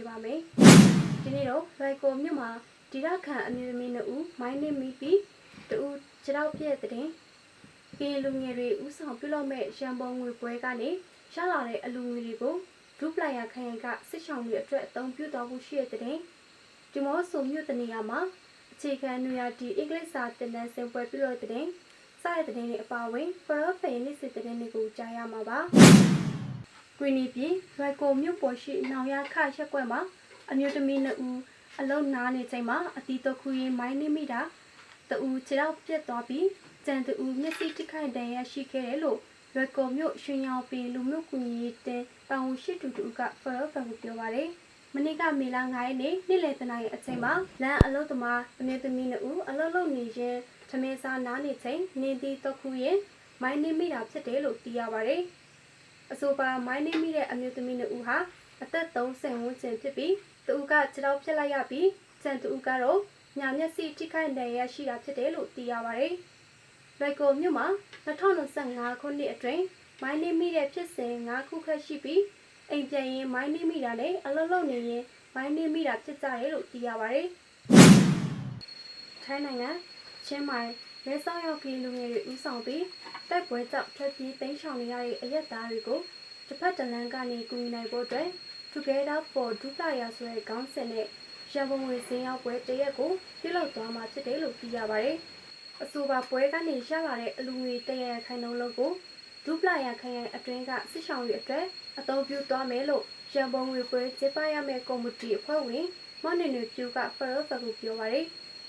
ပေးပါမယ်ဒီနေ့တော့ရိုက်ကိုမြို့မှာဒီရခန်အမျိုးသမီးနှစ်ဦးမိုင်းနေမိပြီးတူခြေတော့ပြည့်တဲ့တင်ကင်းလူငယ်တွေဥဆောင်ပြုလုပ်မဲ့ရန်ပုံငွေပွဲကနေရလာတဲ့အလူငွေတွေကိုဒူပလိုက်ယာခရိုင်ကစစ်ဆောင်တွေအတွက်အသုံးပြုတော်မှုရှိတဲ့တင်ဒီမောဆိုမြို့တနေရာမှာအခြေခံနွေရာတီအင်္ဂလိပ်စာသင်တန်းဆင်ပွဲပြုလုပ်တဲ့တင်စတဲ့တဲ့တွေအပါအဝင်ပရောဖယ်နေ့စစ်တဲ့တွေကိုကြားရမှာပါ။ ဂရီနီပြည်ရိုက်ကိုမြို့ပေါ်ရှိနောင်ရခရက်ကွက်မှာအမျိုးသမီးနှစ်ဦးအလုံးနားနေချိန်မှာအတီတခုရင်မိုင်းနေမိတာတဦးခြေတော့ပြက်သွားပြီးကြံတဦးမျက်စိတိခိုက်တန်ရရှိခဲ့တယ်လို့ရိုက်ကိုမြို့ရွှေရောင်ပင်လူမျိုးကူညီရေးတင်ပန်ဝရှိတူတူကဖရောဖန်ကိုပြောပါတယ်မနေ့ကမေလ9ရက်နေ့နေ့လယ်တနာရီအချိန်မှာလမ်းအလုံးသမားအမျိုးသမီးနှစ်ဦးအလုံးလုံးနေရင်သမင်းစားနားနေချိန်နေတီတခုရင်မိုင်းနေမိတာဖြစ်တယ်လို့သိရပါတယ် အဆိုပါမိုင်းနေမိတဲ့အမျိုးသမီးနှစ်ဦးဟာအသက်30ဝန်းကျင်ဖြစ်ပြီးသူကခြေထောက်ဖြတ်လိုက်ရပြီးကျန်သူကတော့ညာမျက်စိထိခိုက်ဒဏ်ရာရှိတာဖြစ်တယ်လို့သိရပါတယ်။ရိုက်ကိုမြို့မှာ2025ခုနှစ်အတွင်းမိုင်းနေမိတဲ့ဖြစ်စဉ်5ခုခန့်ရှိပြီးအိမ်ပြန်ရင်မိုင်းနေမိတာနဲ့အလုံးလုံးနေရင်မိုင်းနေမိတာဖြစ်ကြတယ်လို့သိရပါတယ်။ထိုင်းနိုင်ငံချင်းမိုင် ရဲဆောင်ရောက်ကီလူငယ်တွေဦးဆောင်ပြီးတိုက်ပွဲကြောင့်ထွက်ပြေးတိမ်းရှောင်နေရတဲ့အရက်သားတွေကိုတစ်ဖက်တစ်လမ်းကနေကူညီနိုင်ဖို့အတွက် Together for Duplaya ဆိုတဲ့ခေါင်းစဉ်နဲ့ရန်ကုန်ငွေစင်းရောက်ပွဲတရက်ကိုပြုလုပ်သွားမှာဖြစ်တယ်လို့သိရပါတယ်။အဆိုပါပွဲကနေရလာတဲ့အလူငွေတရက်ခိုင်နှုန်းလုံးကိုဒူပလာယာခရိုင်အတွင်းကစစ်ဆောင်တွေအတွက်အသုံးပြုသွားမယ်လို့ရန်ပုံငွေပွဲကျင်းပရမယ့်ကော်မတီအဖွဲ့ဝင်မော်နေနေပြူကဖရောဖက်ကိုပြောပါတယ်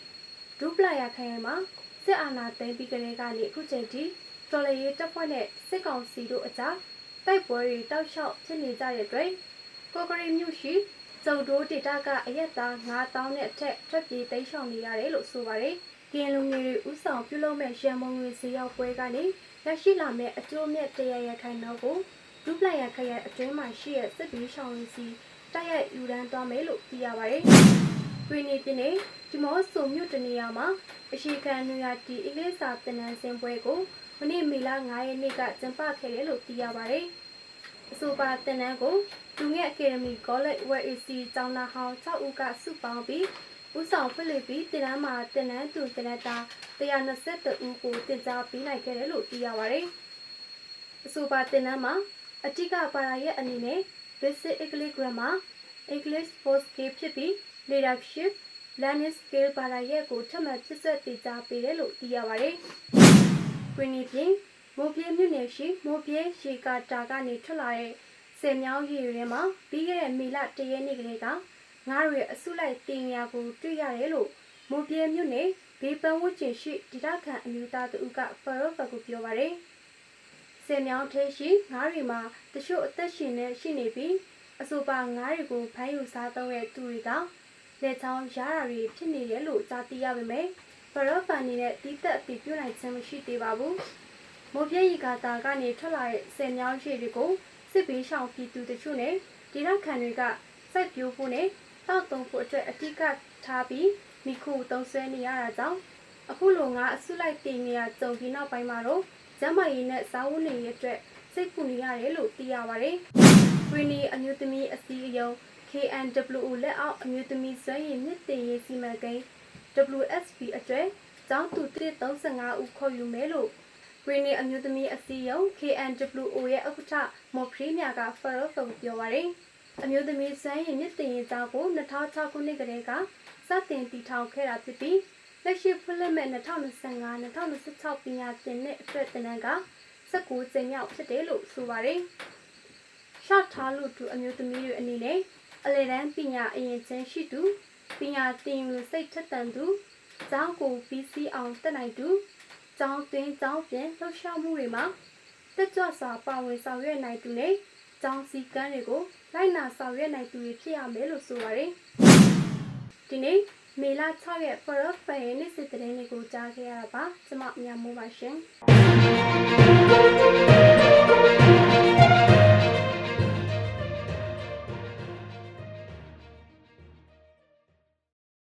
။ဒူပလာယာခရိုင်မှာ စစ်အာဏာသိမ်းပြီးကလေးကနေအခုချိန်ထိတော်လေရေးတပ်ဖွဲ့နဲ့စစ်ကောင်စီတို့အကြားတိုက်ပွဲတွေတောက်လျှောက်ဖြစ်နေကြတဲ့အတွက်ကိုကရီမြို့ရှိစုံတိုးဒေတာကအရက်သား9000နဲ့အထက်ထွက်ပြေးတိမ်းရှောင်နေရတယ်လို့ဆိုပါတယ်။ကင်းလုံငယ်တွေဥဆောင်ပြုလုပ်မဲ့ရန်မုံငွေဈေးရောက်ပွဲကနေရရှိလာမဲ့အကျိုးမြတ်တရရခိုင်နောက်ကိုဒူပလိုက်ရခရိုင်အတွင်းမှာရှိတဲ့စစ်ပြီးရှောင်ရင်းစီတိုက်ရိုက်ယူရန်သွားမယ်လို့သိရပါတယ်။ တွင်နေတင်နေဒီမော့ဆိုမြို့တနေရာမှာအရှိခံနွေရာတီအင်္ဂလိပ်စာသင်တန်းဆင်းပွဲကိုမနေ့မေလ9ရက်နေ့ကကျင်းပခဲ့တယ်လို့သိရပါတယ်။အဆိုပါသင်တန်းကိုလူငယ်အကယ်ဒမီကောလိပ်ဝက်အေစီကျောင်းသားဟောင်း6ဦးကစုပေါင်းပြီးဦးဆောင်ဖိလစ်ပြီးတင်တန်းမှာတင်တန်းသူတင်တန်းသား122ဦးကိုတင် जा ပေးနိုင်ခဲ့တယ်လို့သိရပါတယ်။အဆိုပါတင်တန်းမှာအတိကပါရာရဲ့အနေနဲ့ Basic English Grammar English Post Skill ဖြစ်ပြီး Leadership Learning Skill ပါရာရဲ့ကိုထပ်မံဖြစ်ဆက်တင် जा ပေးတယ်လို့သိရပါတယ်။ Queenie ပြင်မိုးပြင်းမြို့နယ်ရှိမိုးပြင်းရေကာတာကနေထွက်လာတဲ့ဆယ်မြောင်းရေထဲမှာပြီးခဲ့တဲ့မေလ၁ရက်နေ့ကလေးကငါးတွေအစုလိုက်တင်ညာကိုတွေ့ရတယ်လို့မိုးပြင်းမြို့နယ်ဘေးပန်းဝန်းကျင်ရှိဒေသခံအမျိုးသားတဦးကဖရောဖက်ကိုပြောပါတယ်။ဆယ်မြောင်းထဲရှိငါးတွေမှာတချို့အသက်ရှင်နေရှိနေပြီးအဆိုပါငါးတွေကိုဖမ်းယူစားသုံးတဲ့သူတွေက လက်ချောင်းရတာတွေဖြစ်နေတယ်လို့ကြားသိရပေမဲ့ဖရောဖန်နေတဲ့တီးသက်အပြပြုနိုင်ခြင်းမရှိသေးပါဘူး။မိုးပြည့်ရီကာတာကနေထွက်လာတဲ့ဆယ်မြောင်းရှိတွေကိုစစ်ဘေးရှောင်ပြည်သူတချို့နဲ့ဒေသခံတွေကစိုက်ပျိုးဖို့နဲ့တောက်တုံဖို့အတွက်အတိကထားပြီးမိခုသုံးဆွဲနေရတာကြောင့်အခုလိုငါအစုလိုက်တင်နေရကြုံပြီးနောက်ပိုင်းမှာတော့ကျမ်းမာရေးနဲ့စားဝတ်နေရေးအတွက်စိတ်ပူနေရတယ်လို့သိရပါတယ်။ Greenly အမျိုးသမီးအစည်းအရုံး KNWO လက်အောက်အမျိုးသမီးစွမ်းရည်မြင့်တင်ရေးစီမံကိန်း WSP အတွက်ကျောင်းသူ135ဦးခေါ်ယူမယ်လို့ Greenly အမျိုးသမီးအစည်းအရုံး KNWO ရဲ့ဥက္ကဋ္ဌမော်ဖရီးမြာကဖရောဖုန်ပြောပါတယ်။အမျိုးသမီးစွမ်းရည်မြင့်တင်ရေးကျောင်းကို2006ခုနှစ်ကတည်းကစတင်တည်ထောင်ခဲ့တာဖြစ်ပြီးလက်ရှိဖွင့်လှစ်မဲ့2025-2026ပညာသင်နှစ်အတွက်သင်တန်းက19ကျင်းမြောက်ဖြစ်တယ်လို့ဆိုပါတယ်။ short ထားလို့သူအမျိုးသမီးတွေအနေနဲ့ အလေတန်းပညာအရင်ချင်းရှိသူပညာသင်ယူစိတ်ထက်သန်သူကျောင်းကိုပြီးစီးအောင်တက်နိုင်သူကျောင်းသွင်းကျောင်းပြင်လှုပ်ရှားမှုတွေမှာတက်ကြွစွာပါဝင်ဆောင်ရွက်နိုင်သူနဲ့ကျောင်းစည်းကမ်းတွေကိုလိုက်နာဆောင်ရွက်နိုင်သူတွေဖြစ်ရမယ်လို့ဆိုပါတယ်။ဒီနေ့မေလ6ရက် Forever Fair နေ့စစ်တရင်တွေကိုကြားခဲ့ရတာပါ။ကျွန်မမြတ်မိုးပါရှင်။